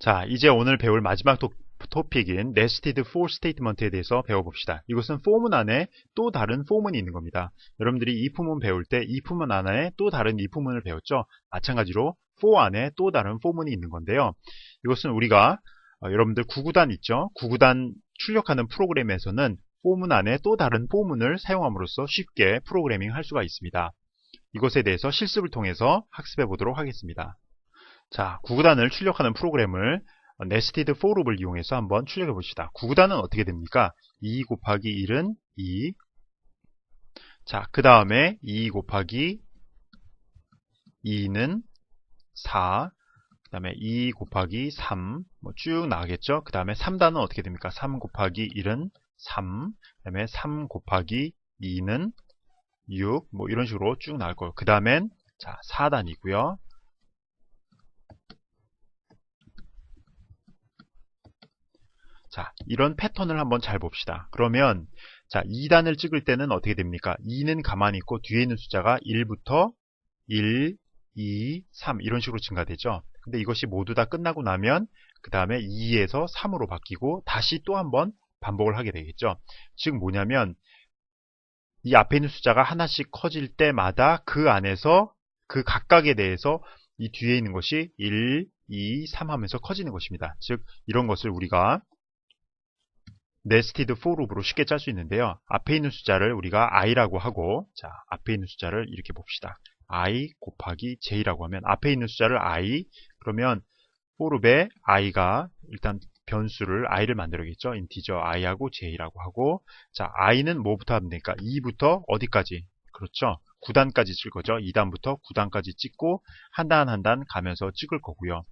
자, 이제 오늘 배울 마지막 토, 토픽인 nested for statement에 대해서 배워봅시다. 이것은 포문 안에 또 다른 포문이 있는 겁니다. 여러분들이 이 부문 배울 때이 부문 안에 또 다른 이 부문을 배웠죠. 마찬가지로 for 안에 또 다른 포문이 있는 건데요. 이것은 우리가 어, 여러분들 구구단 있죠. 구구단 출력하는 프로그램에서는 포문 안에 또 다른 포문을 사용함으로써 쉽게 프로그래밍 할 수가 있습니다. 이것에 대해서 실습을 통해서 학습해 보도록 하겠습니다. 자, 구구단을 출력하는 프로그램을 nested for loop을 이용해서 한번 출력해 봅시다. 구구단은 어떻게 됩니까? 2 곱하기 1은 2. 자, 그 다음에 2 곱하기 2는 4. 그 다음에 2 곱하기 3. 뭐 쭉 나가겠죠? 그 다음에 3단은 어떻게 됩니까? 3 곱하기 1은 3. 그 다음에 3 곱하기 2는 6. 뭐 이런 식으로 쭉 나갈 거예요. 그 다음엔 자, 4단이고요. 자, 이런 패턴을 한번 잘 봅시다. 그러면 자, 2단을 찍을 때는 어떻게 됩니까? 2는 가만히 있고 뒤에 있는 숫자가 1부터 1, 2, 3 이런 식으로 증가되죠. 근데 이것이 모두 다 끝나고 나면 그 다음에 2에서 3으로 바뀌고 다시 또 한번 반복을 하게 되겠죠. 즉 뭐냐면 이 앞에 있는 숫자가 하나씩 커질 때마다 그 안에서 그 각각에 대해서 이 뒤에 있는 것이 1, 2, 3 하면서 커지는 것입니다. 즉 이런 것을 우리가 nested for loop으로 쉽게 짤 수 있는데요. 앞에 있는 숫자를 우리가 i라고 하고 자 앞에 있는 숫자를 이렇게 봅시다. i 곱하기 j라고 하면 앞에 있는 숫자를 i 그러면 for loop에 i가 일단 변수를 i를 만들어야겠죠. 인티저 i하고 j라고 하고 자 i는 뭐부터 되니까 2부터 어디까지 그렇죠. 9단까지 찍을 거죠. 2단부터 9단까지 찍고 한 단 한 단 가면서 찍을 거고요.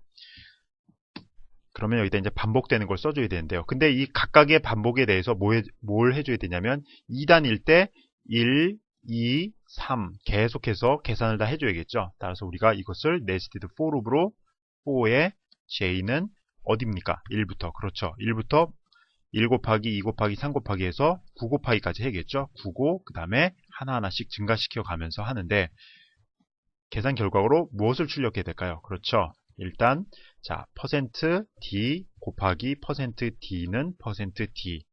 그러면 여기다 이제 반복되는 걸 써줘야 되는데요. 근데 이 각각의 반복에 대해서 뭐 해, 뭘 해줘야 되냐면 2단일 때 1, 2, 3 계속해서 계산을 다 해줘야겠죠. 따라서 우리가 이것을 nested for loop으로 for의 j는 어디입니까? 1부터 그렇죠. 1부터 1 곱하기 2 곱하기 3 곱하기 해서 9 곱하기까지 해야겠죠. 9고 그 다음에 하나하나씩 증가시켜 가면서 하는데 계산 결과로 무엇을 출력해야 될까요? 그렇죠. 일단 자 퍼센트 %d 곱하기 퍼센트 %d는 퍼센트 %d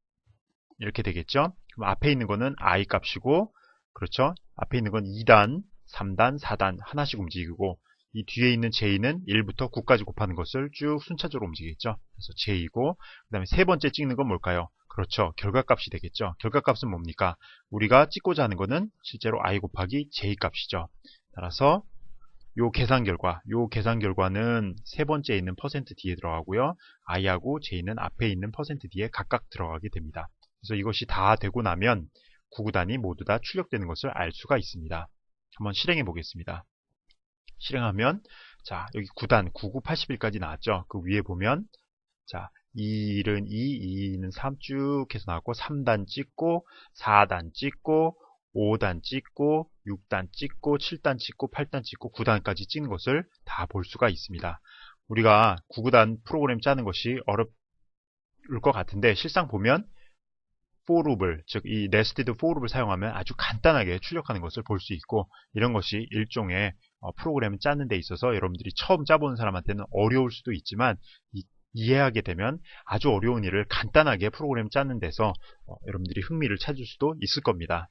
이렇게 되겠죠. 그럼 앞에 있는 거는 i 값이고 그렇죠. 앞에 있는 건 2단, 3단, 4단 하나씩 움직이고 이 뒤에 있는 j는 1부터 9까지 곱하는 것을 쭉 순차적으로 움직이겠죠. 그래서 j이고 그 다음에 세 번째 찍는 건 뭘까요? 그렇죠. 결과값이 되겠죠. 결과값은 뭡니까? 우리가 찍고자 하는 거는 실제로 i 곱하기 j 값이죠. 따라서 요 계산 결과, 요 계산 결과는 세 번째에 있는 퍼센트 %d에 들어가고요. i하고 j는 앞에 있는 퍼센트 %d에 각각 들어가게 됩니다. 그래서 이것이 다 되고 나면 구구단이 모두 다 출력되는 것을 알 수가 있습니다. 한번 실행해 보겠습니다. 실행하면 자 여기 9단 99, 81까지 나왔죠. 그 위에 보면 자 2는 2, 2는 3 쭉 해서 나왔고 3단 찍고 4단 찍고 5단 찍고 6단 찍고 7단 찍고 8단 찍고 9단까지 찍는 것을 다 볼 수가 있습니다. 우리가 9구단 프로그램 짜는 것이 어렵을 것 같은데 실상 보면 for loop을 즉 이 nested for loop을 사용하면 아주 간단하게 출력하는 것을 볼 수 있고 이런 것이 일종의 어, 프로그램을 짜는 데 있어서 여러분들이 처음 짜보는 사람한테는 어려울 수도 있지만 이, 이해하게 되면 아주 어려운 일을 간단하게 프로그램 짜는 데서 어, 여러분들이 흥미를 찾을 수도 있을 겁니다.